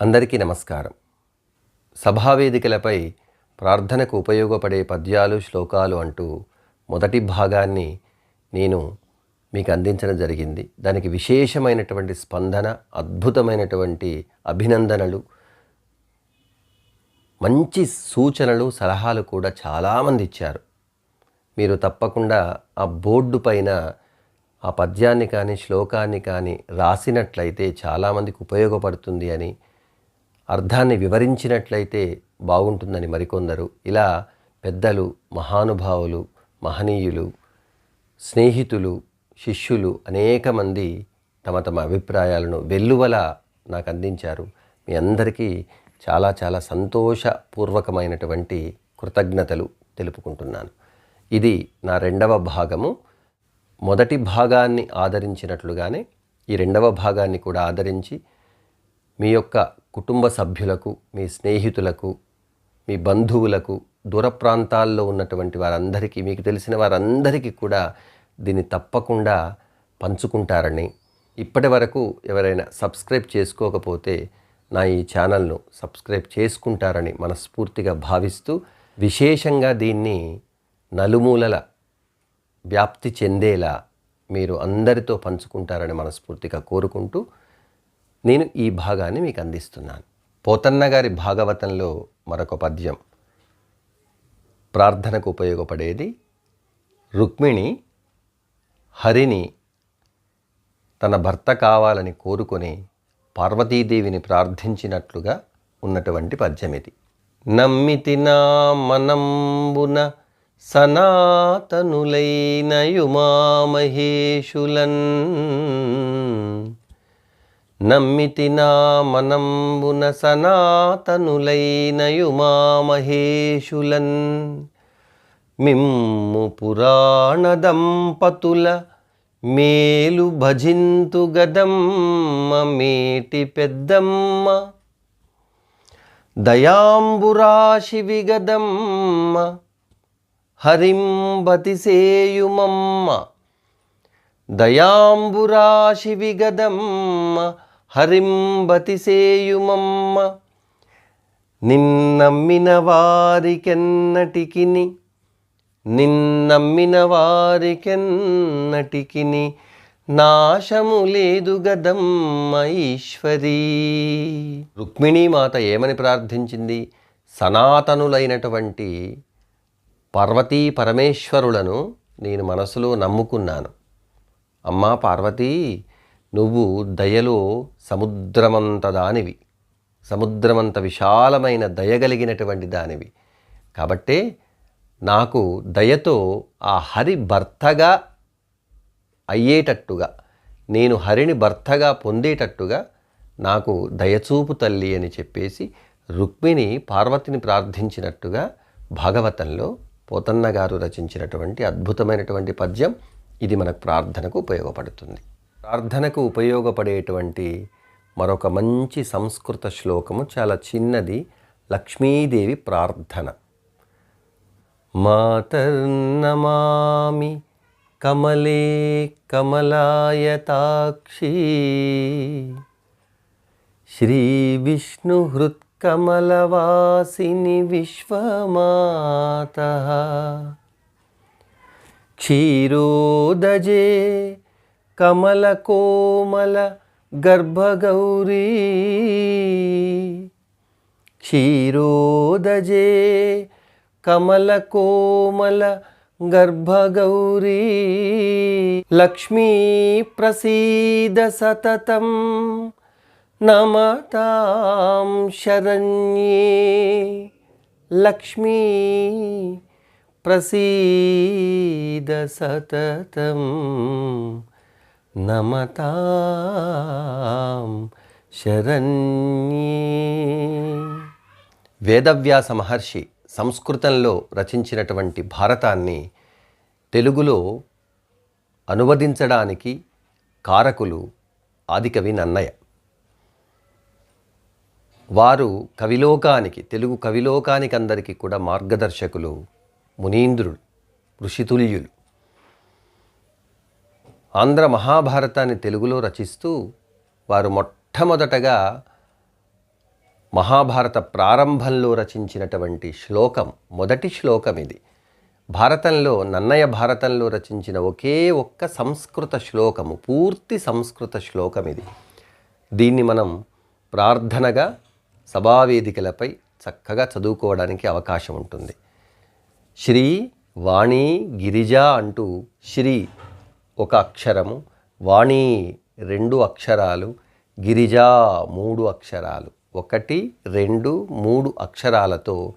అందరికీ నమస్కారం. సభావేదికలపై ప్రార్థనకు ఉపయోగపడే పద్యాలు శ్లోకాలు అంటూ మొదటి భాగాన్ని నేను మీకు అందించడం జరిగింది. దానికి విశేషమైనటువంటి స్పందన అద్భుతమైనటువంటి అభినందనలు మంచి సూచనలు సలహాలు కూడా చాలామంది ఇచ్చారు. మీరు తప్పకుండా ఆ బోర్డు పైన ఆ పద్యాన్ని కానీ శ్లోకాన్ని కానీ రాసినట్లయితే చాలామందికి ఉపయోగపడుతుంది అని అర్థాన్ని వివరించినట్లయితే బాగుంటుందని మరికొందరు. ఇలా పెద్దలు మహానుభావులు మహనీయులు స్నేహితులు శిష్యులు అనేక మంది తమ తమ అభిప్రాయాలను వెల్లువల నాకు అందించారు. మీ అందరికీ చాలా చాలా సంతోషపూర్వకమైనటువంటి కృతజ్ఞతలు తెలుపుకుంటున్నాను. ఇది నా రెండవ భాగము. మొదటి భాగాన్ని ఆదరించినట్లుగానే ఈ రెండవ భాగాన్ని కూడా ఆదరించి మీ యొక్క కుటుంబ సభ్యులకు మీ స్నేహితులకు మీ బంధువులకు దూర ప్రాంతాల్లో ఉన్నటువంటి వారందరికీ మీకు తెలిసిన వారందరికీ కూడా దీన్ని తప్పకుండా పంచుకుంటారని ఇప్పటి వరకు ఎవరైనా సబ్స్క్రైబ్ చేసుకోకపోతే నా ఈ ఛానల్ను సబ్స్క్రైబ్ చేసుకుంటారని మనస్ఫూర్తిగా భావిస్తూ విశేషంగా దీన్ని నలుమూలల వ్యాప్తి చెందేలా మీరు అందరితో పంచుకుంటారని మనస్ఫూర్తిగా కోరుకుంటూ నేను ఈ భాగాన్ని మీకు అందిస్తున్నాను. పోతన్న గారి భాగవతంలో మరొక పద్యం ప్రార్థనకు ఉపయోగపడేది రుక్మిణి హరిని తన భర్త కావాలని కోరుకొని పార్వతీదేవిని ప్రార్థించినట్లుగా ఉన్నటువంటి పద్యం ఇది. నమ్మితి నా మనంబున సనాతనులైన యుమామహేషులన్ నమ్మితి నా మనంబున సనాతనులైన యుమామహేషులన్ మిమ్ము పురాణ దంపతుల మేలు భజింతు గదమ్మ మేటి పెద్దమ్మ. దయాంబురాశి విగదమ్మ హరింబతిసేయుమమ్మ దయాంబురాశి విగదమ్మ హరింబతిసేయుమమ్మ నిన్నమ్మిన వారికెన్నటికిని నిన్నమ్మిన వారికెన్నటికిని నాశము లేదు గదమ్మ ఈశ్వరీ. రుక్మిణీమాత ఏమని ప్రార్థించింది? సనాతనులైనటువంటి పార్వతీ పరమేశ్వరులను నేను మనసులో నమ్ముకున్నాను. అమ్మా పార్వతీ నువ్వు దయలో సముద్రమంత దానివి సముద్రమంత విశాలమైన దయగలిగినటువంటి దానివి. కాబట్టే నాకు దయతో ఆ హరి భర్తగా అయ్యేటట్టుగా నేను హరిని భర్తగా పొందేటట్టుగా నాకు దయచూపు తల్లి అని చెప్పేసి రుక్మిణి పార్వతిని ప్రార్థించినట్టుగా భాగవతంలో పోతన్న గారు రచించినటువంటి అద్భుతమైనటువంటి పద్యం ఇది మనకు ప్రార్థనకు ఉపయోగపడుతుంది. ప్రార్థనకు ఉపయోగపడేటువంటి మరొక మంచి సంస్కృత శ్లోకము చాలా చిన్నది లక్ష్మీదేవి ప్రార్థన. మాతర్నమామి కమలే కమలాయతాక్షి శ్రీ విష్ణుహృత్కమలవాసిని విశ్వమాత కమల కోమల గర్భగౌరీ క్షీరోదజే కమల కోమల గర్భగౌరీ లక్ష్మీ ప్రసీద సతతం నమతాం శరణ్యే లక్ష్మీ ప్రసీద సతతం. నమతాం శరణ్యే వేదవ్యాస మహర్షి సంస్కృతంలో రచించినటువంటి భారతాన్ని తెలుగులో అనువదించడానికి కారకులు ఆదికవి నన్నయ్య. వారు కవిలోకానికి తెలుగు కవిలోకానికి అందరికీ కూడా మార్గదర్శకులు మునీంద్రుడు ఋషితుల్యులు. ఆంధ్ర మహాభారతాన్ని తెలుగులో రచిస్తూ వారు మొట్టమొదటగా మహాభారత ప్రారంభంలో రచించినటువంటి శ్లోకం మొదటి శ్లోకం ఇది. భారతంలో నన్నయ భారతంలో రచించిన ఒకే ఒక్క సంస్కృత శ్లోకము పూర్తి సంస్కృత శ్లోకం ఇది. దీన్ని మనం ప్రార్థనగా సభావేదికలపై చక్కగా చదువుకోవడానికి అవకాశం ఉంటుంది. శ్రీ వాణి గిరిజ అంటూ శ్రీ ఒక అక్షరము వాణి రెండు అక్షరాలు గిరిజ మూడు అక్షరాలు. ఒకటి రెండు మూడు అక్షరాలతో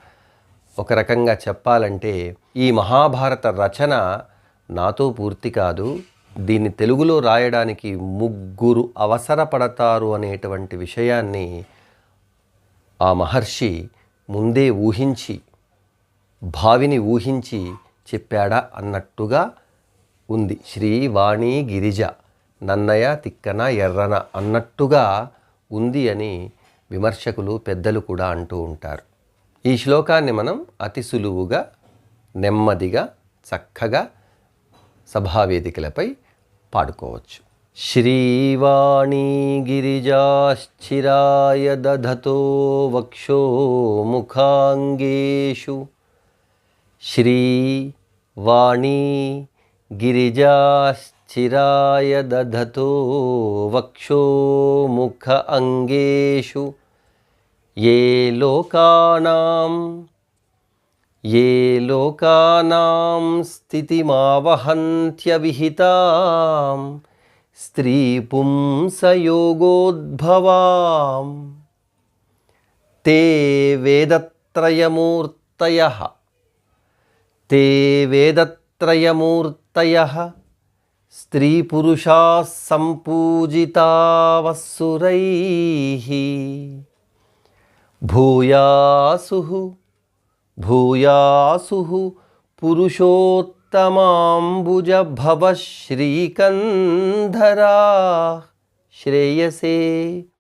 ఒక రకంగా చెప్పాలంటే ఈ మహాభారత రచన నాతో పూర్తి కాదు. దీన్ని తెలుగులో రాయడానికి ముగ్గురు అవసరపడతారు అనేటువంటి విషయాన్ని ఆ మహర్షి ముందే ఊహించి భావిని ఊహించి చెప్పాడా అన్నట్టుగా ఉంది. శ్రీవాణి గిరిజ నన్నయ తిక్కన ఎర్రన అన్నట్టుగా ఉంది అని విమర్శకులు పెద్దలు కూడా అంటూ ఉంటారు. ఈ శ్లోకాన్ని మనం అతి సులువుగా నెమ్మదిగా చక్కగా సభావేదికలపై పాడుకోవచ్చు. శ్రీవాణీ గిరిజాశ్చిరాయ దధతో వక్షో ముఖాంగేషు. శ్రీ వాణీ गिरिजाश्चिराय दधतो वक्षोमुख अङ्गेषु ये लोकानां ये लोकानां स्थितिमावहन्त्यविहितां स्त्रीपुंसयोगोद्भवां ते वेदत्रयमूर्तयः ते वेदत्रयमूर्तयः త్రయమూర్తయ స్త్రీపురుషా సంపూజితావసురై భూయాసు భూయాసు పురుషోత్తమాంబుజభవ శ్రీకంధరా శ్రేయసే